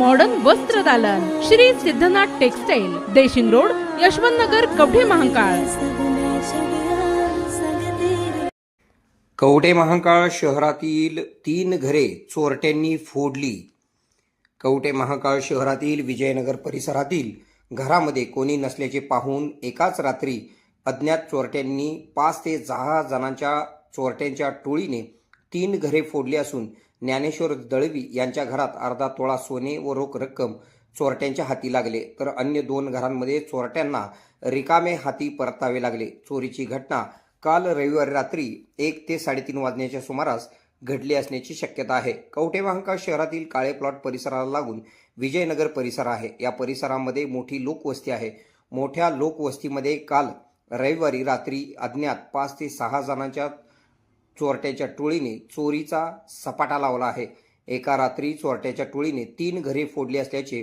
Modern वस्त्र दालन. Shri Siddhanath textile Deshing road Yashwant Nagar Kavathe Mahakal. Kavathe Mahakal शहरातील तीन घरे चोरट्यांनी फोडली. कवठे महाकाळ शहरातील विजयनगर परिसरातील घरामध्ये कोणी नसल्याचे पाहून एकाच रात्री अज्ञात चोरट्यांनी पाच ते दहा जणांच्या चोरट्यांच्या टोळीने तीन घरे फोडली असून ज्ञानेश्वर दळवी यांच्या घरात अर्धा तोळा सोने व रोख रक्कम चोरट्यांच्या हाती लागले. तर अन्य दोन घरांमध्ये चोरट्यांना रिकामे हाती परतावे लागले. चोरीची घटना काल रविवारी रात्री एक ते साडेतीन वाजण्याच्या सुमारास घडली असण्याची शक्यता आहे. कवठे शहरातील काळे प्लॉट परिसराला लागून विजयनगर परिसर आहे. या परिसरामध्ये मोठी लोकवस्ती आहे. मोठ्या लोकवस्तीमध्ये काल रविवारी रात्री अज्ञात पाच ते सहा जणांच्या चोरट्याच्या टोळीने चोरीचा सपाटा लावला आहे. एका रात्री चोरट्याच्या टोळीने तीन घरे फोडली असल्याचे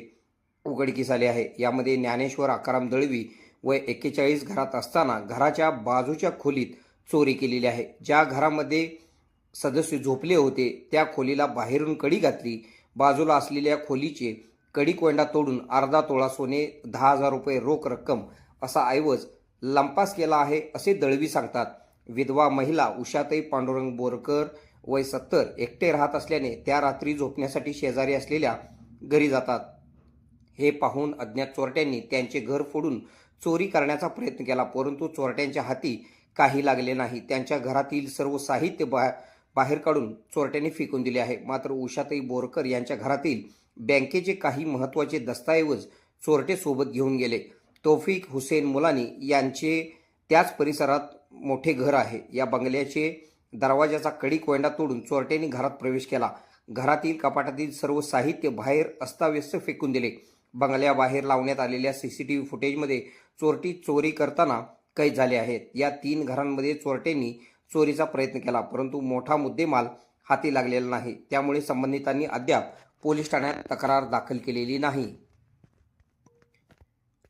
उघडकीस आले आहे. यामध्ये ज्ञानेश्वर आकाराम दळवी वय एक्केचाळीस घरात असताना घराच्या बाजूच्या खोलीत चोरी केलेली आहे. ज्या घरामध्ये सदस्य झोपले होते त्या खोलीला बाहेरून कडी घातली. बाजूला असलेल्या खोलीचे कडी कोंडा तोडून अर्धा तोळा सोने दहा हजार रुपये रोख रक्कम असा ऐवज लंपास केला आहे असे दळवी सांगतात. विधवा महिला उषाताई पांडुरंग बोरकर वय सत्तर एकटे राहत असल्याने त्या रात्री झोपण्यासाठी शेजारी असलेल्या घरी जातात. हे पाहून अज्ञात चोरट्यांनी त्यांचे घर फोडून चोरी करण्याचा प्रयत्न केला परंतु चोरट्यांच्या हाती काही लागले नाही. त्यांच्या घरातील सर्व साहित्य बा बाहेर काढून चोरट्यांनी फेकून दिले आहे. मात्र उषाताई बोरकर यांच्या घरातील बँकेचे काही महत्त्वाचे दस्तऐवज चोरटे सोबत घेऊन गेले. तौफिक हुसेन मुलानी यांचे त्याच परिसरात मोठे घर आहे. या बंगल्याचे दरवाजाचा कडी कोयंडा तोडून चोरट्यांनी घरात प्रवेश केला. घरातील कपाटातील सर्व साहित्य बाहेर अस्ताव्यस्त फेकून दिले. बंगल्याबाहेर लावण्यात आलेल्या सीसीटीव्ही फुटेजमध्ये चोरटी चोरी करताना कैद झाले आहेत. या तीन घरांमध्ये चोरट्यांनी चोरीचा प्रयत्न केला परंतु मोठा मुद्देमाल हाती लागलेला नाही. त्यामुळे संबंधितांनी अद्याप पोलीस ठाण्यात तक्रार दाखल केलेली नाही.